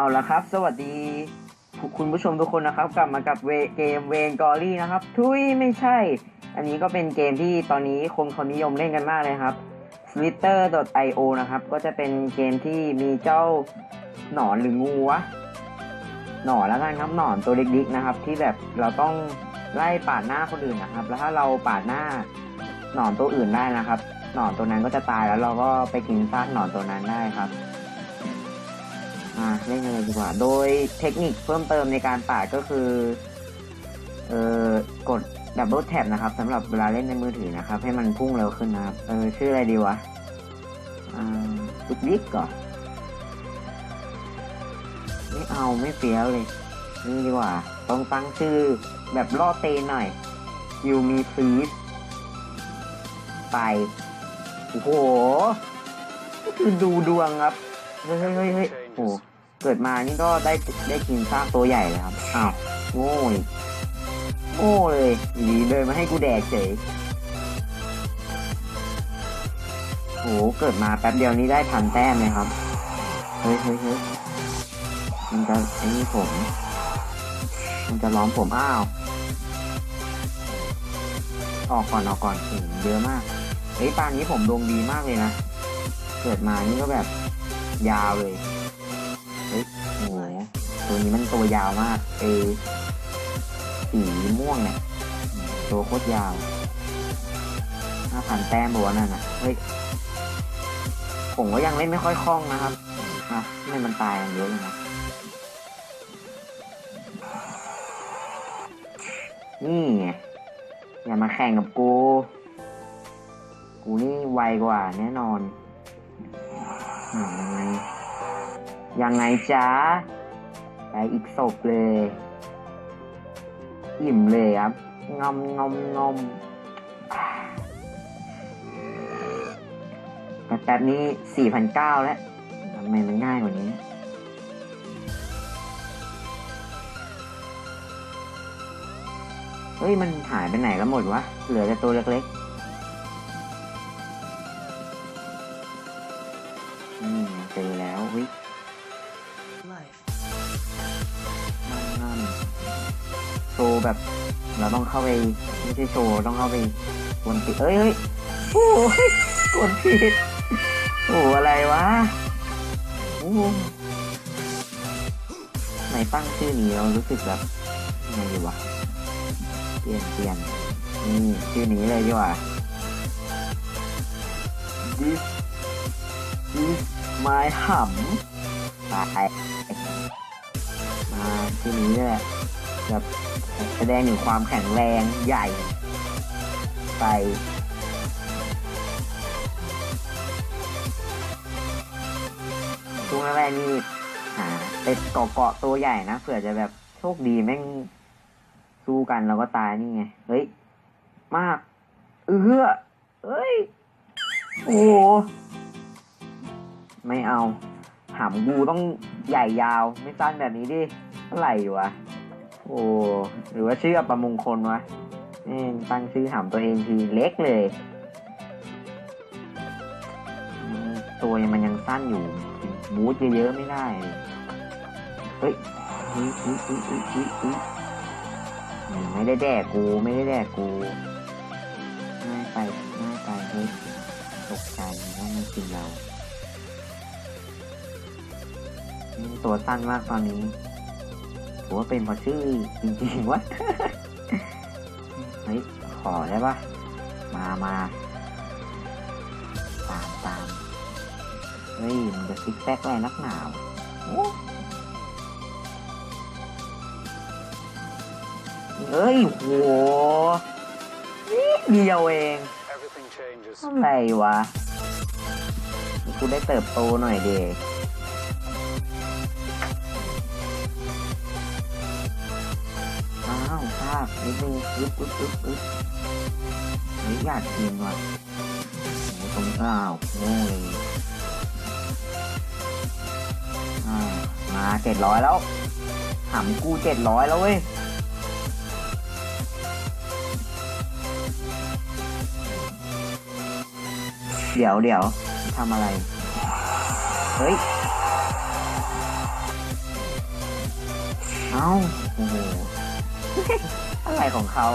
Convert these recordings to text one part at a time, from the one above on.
เอาละครับ สวัสดีคุณผู้ชมทุกคนนะครับ กลับมากับเวเกมเวนกอรี่นะครับ ทุยไม่ใช่ อันนี้ก็เป็นเกมที่ตอนนี้คนเขานิยมเล่นกันมากเลยครับ slitter.io นะครับ ก็จะเป็นเกมที่มีเจ้าหนอนหรืองูวะหนอนแล้วกันครับหนอนตัวเล็กๆนะครับ ที่แบบเราต้องไล่ปาดหน้าคนอื่นนะครับ แล้วถ้าเราปาดหน้าหนอนตัวอื่นได้นะครับ หนอนตัวนั้นก็จะตายแล้วเราก็ไปกินซากหนอนตัวนั้นได้ครับ อ่าเล่นกันเลยดีกว่า โดยเทคนิคเพิ่มเติมในการปาดก็คือ เอ่อกดดับเบิลแท็บนะครับสำหรับเวลาเล่นในมือถือนะครับ ให้มันพุ่งเร็วขึ้นนะครับ เออชื่ออะไรดีวะ อ่าตุกดิกก่อนไม่เอาไม่เฟี้ยวเลย นี่ดีกว่า ต้องตั้งชื่อแบบล่อเตนหน่อยยูมีฟีสไป โอ้โหก็คือดูดวงครับ เฮ้ยเฮ้ยเฮ้ยโอ้ เกิดมานี่ก็ได้ได้กินซากตัวใหญ่เลยครับ อ้าวโง่โง่เลยดีเดินมาให้กูแดกเฉยโหเกิดมาแป๊บเดียวนี้ได้พันแต้มเลยครับ เฮ้ยเฮ้ยเฮ้ยมันจะไอ้นี่ผม มันจะล้อมผมอ้าว ออกก่อนออกก่อนโอ้โหเยอะมากเฮ้ยปานนี้ผมดวงดีมากเลยนะ เกิดมานี่ก็แบบยาวเลย ตัวนี้มันตัวยาวมากเอสีม่วงเนี่ย ตัวโคตรยาวห้าพันแต้มบอกว่านั่นน่ะ เฮ้ย ผมก็ยังเล่นไม่ค่อยคล่องนะครับอะไม่มันตายกันเยอะเลยนะ นี่ไงอย่ามาแข่งกับกู กูนี่ไวกว่าแน่นอนอ่ายังไง ยังไงจ๊ะ ไปอีกศพเลย อิ่มเลยครับงอมงอมงอมแต่แป๊บนี้สี่พันเก้าแล้วทำไมมันง่ายกว่านี้เฮ้ย มันหายไปไหนแล้วหมดวะ เหลือแต่ตัวเล็กๆ ว์แบบ เราต้องเข้าไปไม่ใช่โชว์ต้องเข้าไปกวนติดเอ้ยเฮ้ยโอ้ยกวนผิดโอ้อะไรวะโอ้ไหนตั้งชื่อนี้เรารู้สึกแบบยังไงดีวะเปลี่ยนเปลี่ยนนี่ชื่อนี้เลยดีกว่า this is my หำตายมาชื่อนี้นี่แหละแบบ แสดงถึงความแข็งแรงใหญ่ไปช่วงแรกนี่หาเป็ดเกาะๆตัวใหญ่นะเผื่อจะแบบโชคดีแม่งสู้กันแล้วก็ตายนี่ไง เฮ้ย มาก เออเฮ้ย โอ้ไม่เอา หามกูต้องใหญ่ยาว ไม่สั้นแบบนี้ดิเท่าไหร่อยู่วะ โอ้หรือว่าชื่ออัปมงคลวะนี่ตั้งชื่อหามตัวเองทีเล็กเลย ตัวมันยังสั้นอยู่บูทเยอะๆไม่ได้ เฮ้ยเฮ้ยเฮ้ยเฮ้ยเฮ้ยเฮ้ยเฮ้ยอืมไม่ได้แดกกูไม่ได้แดกกูง่ายไปง่ายไปเฮ้ยตกใจว่ามันกินเรา ตัวสั้นมากตอนนี้ ถือว่าเป็นเพราะชื่อจริงๆวะเฮ้ยขอได้ปะมามาตามตามเฮ้ยมันจะซิกแซกอะไรนักหนาวโอ้เอ้ยโหนิดเดียวเอง Everything changes. เท่าไหร่วะกูได้เติบโตหน่อยเด็กาวภาพนิดนึงอึ๊บอึ๊บอึ๊บอึ๊บนี่อยากกินว่ะโอ้ตรงนี้อ้าวโง่เลยอ่ามาเจ็ดร้อยแล้วหำกูเจ็ดร้อยแล้วเว้ยเดี๋ยวเดี๋ยวทำอะไร เฮ้ย เอ้า โอ้โห อะไรของเขา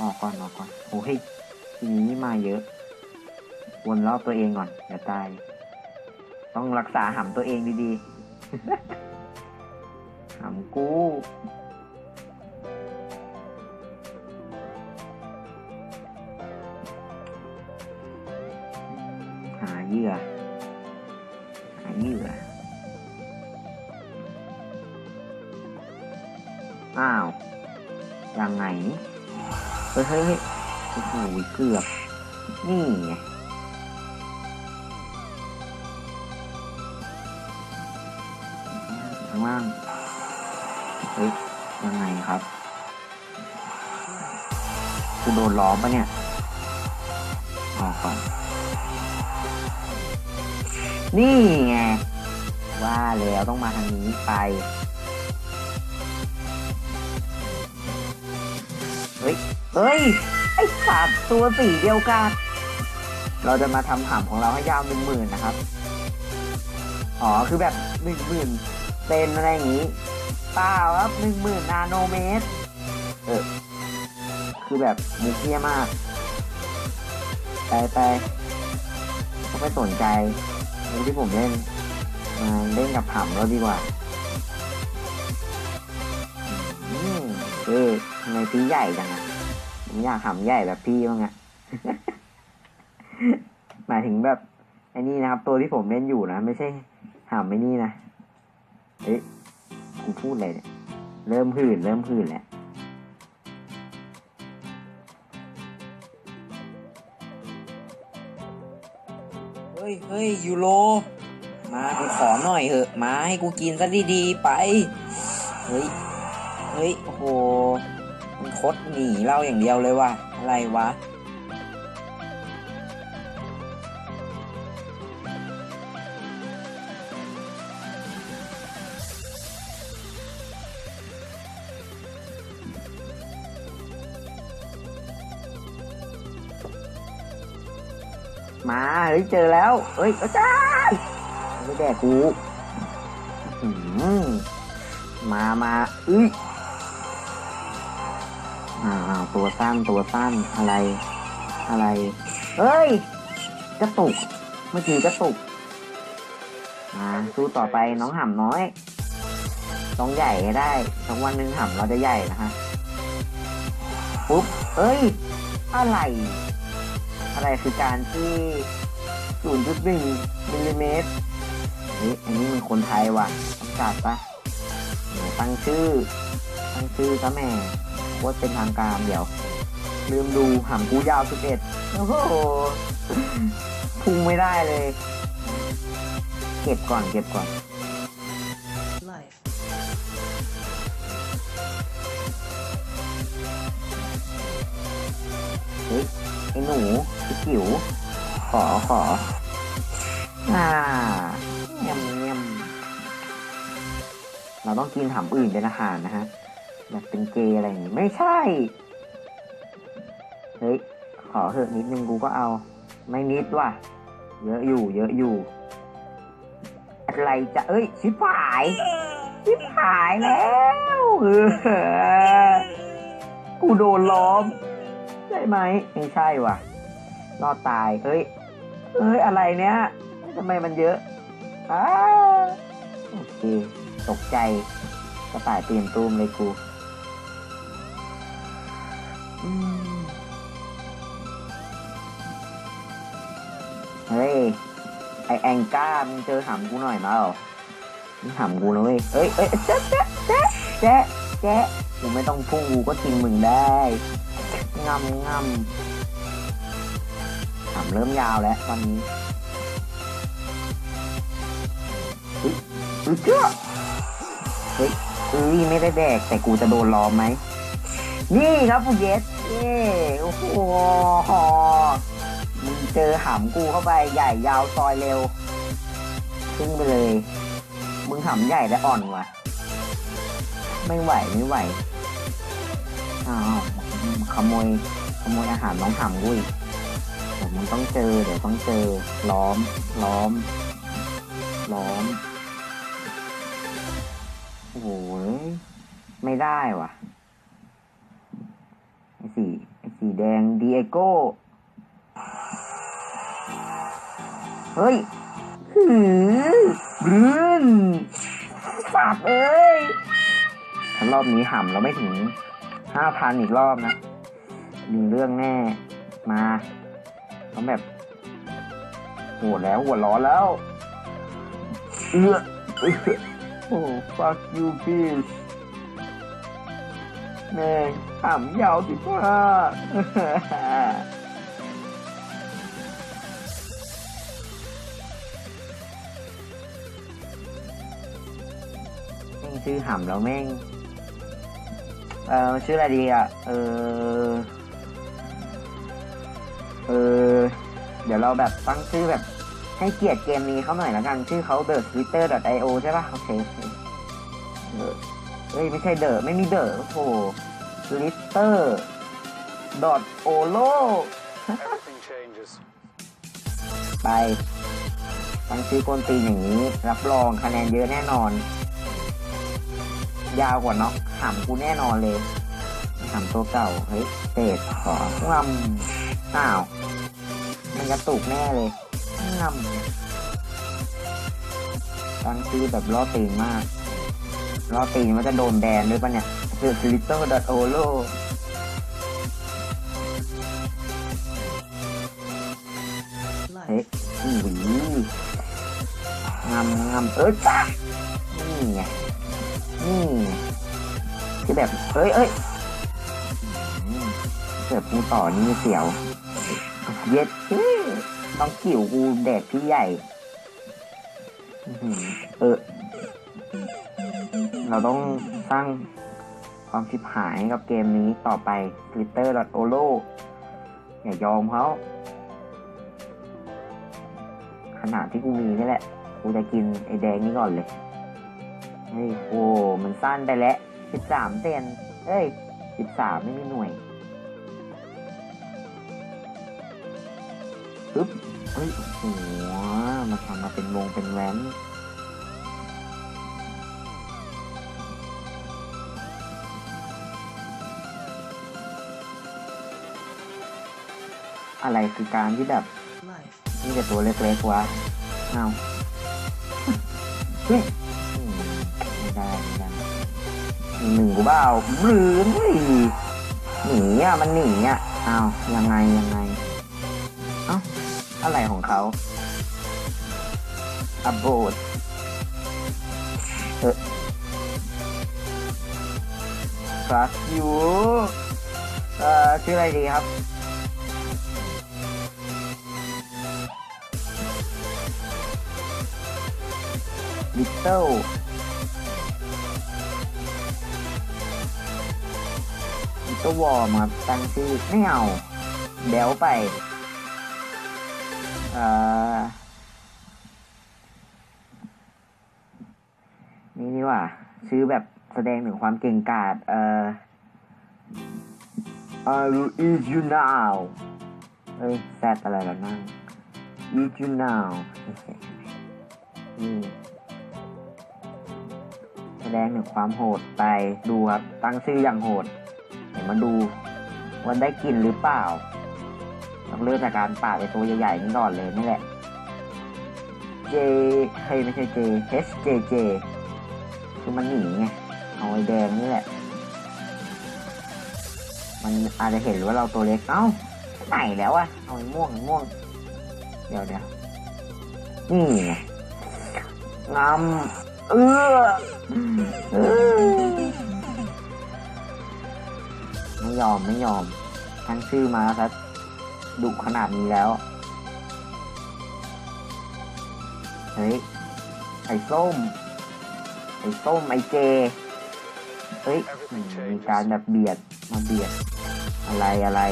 ออกก่อนออกก่อนโอ้ยทีนี้นี่มาเยอะ วนรอบตัวเองก่อนอย่าตาย ต้องรักษาหำตัวเองดีๆ หำกูหาเหยื่อหาเหยื่อ อ้าวยังไงเฮ้ยเฮ้ยเฮ้ยโอ้โหเกือบ นี่ไงข้างล่างเฮ้ยยังไงครับกูโดนล้อมปะเนี่ยออกก่อน นี่ไงว่าแล้วต้องมาทางนี้ไป ฮ้ย เฮ้ย ไอ้สัตว์ตัวสีเดียวกัน เราจะมาทำหำของเราให้ยาวหนึ่งหมื่นนะครับ อ๋อ คือแบบหนึ่งหมื่นเซนอะไรอย่างนี้เปล่าครับหนึ่งหมื่นนาโนเมตร เออ คือแบบมุกเยี่ยมาก ไปไปก็ไม่สนใจเรื่องที่ผมเล่นมาเล่นกับหำแล้วดีกว่า เอ้ยทำไมพี่ใหญ่จังอะผมอยากหำใหญ่แบบพี่บ้างอะหมายถึงแบบไอ้นี่นะครับ ตัวที่ผมเล่นอยู่นะ ไม่ใช่หำไม่นี่นะเอ๊ะกูพูดอะไรเนี่ย เริ่มหื่นเริ่มหื่นแล้วเฮ้ยเฮ้ยยูโร มากูขอหน่อยเหอะ มาให้กูกินซะดีๆ ไป เฮ้ย เฮ้ย โอ้โห มันคดหนีเราอย่างเดียวเลยว่ะ อะไรวะ มาเฮ้ยเจอแล้ว เฮ้ยอาจารย์ไม่แดกกูมา มา เอ้ย อ้าตัวสั้นตัวสั้นอะไร อะไรเฮ้ย กระตุกเมื่อกี้กระตุกมาสู้ต่อไปน้องห่ำน้อยต้องใหญ่ให้ได้สักวันหนึ่งห่ำเราจะใหญ่นะฮะปุ๊บเอ้ย อะไร อะไรคือการที่0.1มิลลิเมตรเฮ้อันนี้มันคนไทยว่ะต้องจัดปะตั้งชื่อ ตั้งชื่อซะแม่ ตรเป็นทางการเดี๋ยว ลืมดูหำกูยาว11โอ้โหพุ่งไม่ได้เลย เก็บก่อนเก็บก่อนเฮ้ยไอ้หนูไอ้จิ๋วขอขออ่าเงียมเงียมเราต้องกินหำอื่นเป็นอาหารนะฮะ แบบเป็นเกย์อะไรอย่างงี้ไม่ใช่ เฮ้ย ขอเถอะนิดนึงกูก็เอา ไม่นิดว่ะ เยอะอยู่ เยอะอยู่ อะไรจะ เอ้ย ชิบหาย ชิบหายแล้วเออกูโดนล้อม ใช่ไหม ไม่ใช่ว่ะ รอดตายเฮ้ยเฮ้ย อะไรเนี้ยทำไมมันเยอะอ้าโอเค ตกใจกระต่ายเปลี่ยนตูมเลยกู เฮ้ย ไอแองก้ามึงเจอหำกูหน่อยมาเหรอมึงหำกูนะเว้ยเอ้ยเอ้ยเจ๊ะเจ๊ะเจ๊ะเจ๊ะเจ๊ะกูไม่ต้องพุ่งกูก็กินมึงได้งำงำหำเริ่มยาวแล้วตอนนี้เฮ้ยเฮ้ยเจ้าเฮ้ยเอ้ยไม่ได้แดกแต่กูจะโดนล้อมไหม นี่ครับผู้เยส โอ้โหมึงเจอหำกูเข้าไปใหญ่ยาวซอยเร็วขึ้นไปเลย มึงหำใหญ่และอ่อนว่ะ ไม่ไหวไม่ไหว อ้าวขโมยขโมยอาหารน้องหำกูอีกเดี๋ยวมึงต้องเจอเดี๋ยวต้องเจอล้อมล้อมล้อมโอ้โหไม่ได้ว่ะ สีสีแดงดีเอโก้ เฮ้ยหือรืนสับเอ้ยถ้ารอบนี้ห่ำเราไม่ถึงห้าพันอีกรอบนะมีเรื่องแน่มาต้องแบบโหดแล้วหัวร้อนแล้วเอือโอ้ fuck you bitch แม่งห่ำยาวสิว่าแม่ชื่อห่ำแล้วแม่ง เออชื่ออะไรดีอะ เออ เออ เดี๋ยวเราแบบตั้งชื่อแบบ ให้เกียรติเกมนี้เขาหน่อยละกัน ชื่อเขา the twitter io ใช่ปะโอเคโอเคเออเฮ้ย ไม่ใช่เดอไม่มีเดอโอ้โห twitter olo Everything changes. ไปตั้งชื่อกนตีนอย่างนี้ รับรองคะแนนเยอะแน่นอน ยาวกว่าเนาะหำกูแน่นอนเลยหำตัวเก่า เฮ้ยเตะของำอ้าว มันกระตุกแน่เลยงำตั้งชื่อแบบล่อตีนมากล่อตีนมันจะโดนแบนด้วยปะเนี่ย คือ twitter olo เฮ้ย Life. อุ้ยงำงำเอ้ยจ้านี่ไงนี่คือแบบเอ้ยเอ้ยเกิดกูต่อนี่เสียว เย็ดต้องกิ่วกูแดกพี่ใหญ่ เออ เราต้องสร้าง ความชิบหายกับเกมนี้ต่อไป twitter olo อย่ายอมเขาขนาดที่กูมีนี่แหละ กูจะกินไอ้แดงนี่ก่อนเลย เฮ้ยโอ้มันสั้นไปแล้วสิบสามเซนเอ้ยสิบสามไม่มีหน่วยปึ๊บเฮ้ยโอ้โหมาทำมาเป็นวงเป็นแว้น อะไรคือการที่แบบ Life. นี่แต่ตัวเล็กๆวะเอาเฮ้ยอืมไม่ได้ไม่ได้มีหนึ่งกูเปล่าหรือไม่หนีอะมันหนีอะอ้าวยังไงยังไงเอ้าอะไรของเขาอับโบดเออ trust you เอ่อชื่ออะไรดีครับ ลิตเติ้ลลิตเติ้ลวอร์มครับตั้งชื่อไม่เอาเดี๋ยวไป เอ่อ นี่ดีกว่า ชื่อแบบแสดงถึงความเก่งกาจเอ่อ I will eat you now เอ้ยแซดอะไรแล้วนั่ง eat you now นี่ แสดงถึงความโหดไปดูครับ ตั้งชื่ออย่างโหด เดี๋ยวมาดูวันได้กินหรือเปล่าต้องเริ่มจากการป่าไอตัวใหญ่ๆนี่ก่อนเลยนี่แหละ J เฮ้ยไม่ใช่ J H J J คือมันหนีไงเอาไอ้แดงนี่แหละ มันอาจจะเห็นว่าเราตัวเล็ก เอ้าไหนแล้วอะเอาไอ้ม่วงม่วง เดี๋ยวเดี๋ยวนี่ไงงำ เออเออไม่ยอมไม่ยอม ทั้งชื่อมาครับดุขนาดนี้แล้ว เฮ้ย ไอ้ส้ม ไอ้ส้ม ไอ้เจ เฮ้ย มีการแบบเบียด มาเบียด อะไรอะไร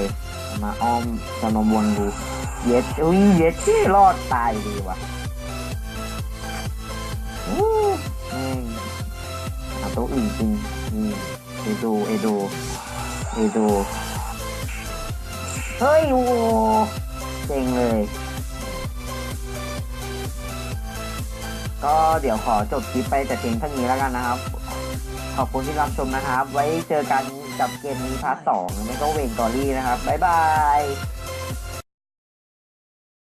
มาอ้อมจะมาวนดู เย็ดอุ้ยเย็ดรอดตายดีว่ะ อู้แม่งหาตัวอื่นจริงนี่เอโดเอโดเอโดเฮ้ยโอ้โหเจ๋งเลย ก็เดี๋ยวขอจบคลิปไปแต่เพียงเท่านี้แล้วกันนะครับ ขอบคุณที่รับชมนะครับ ไว้เจอกันกับเกมนี้พาร์ทสองไม่ก็เวนกอรี่นะครับ บ๊ายบาย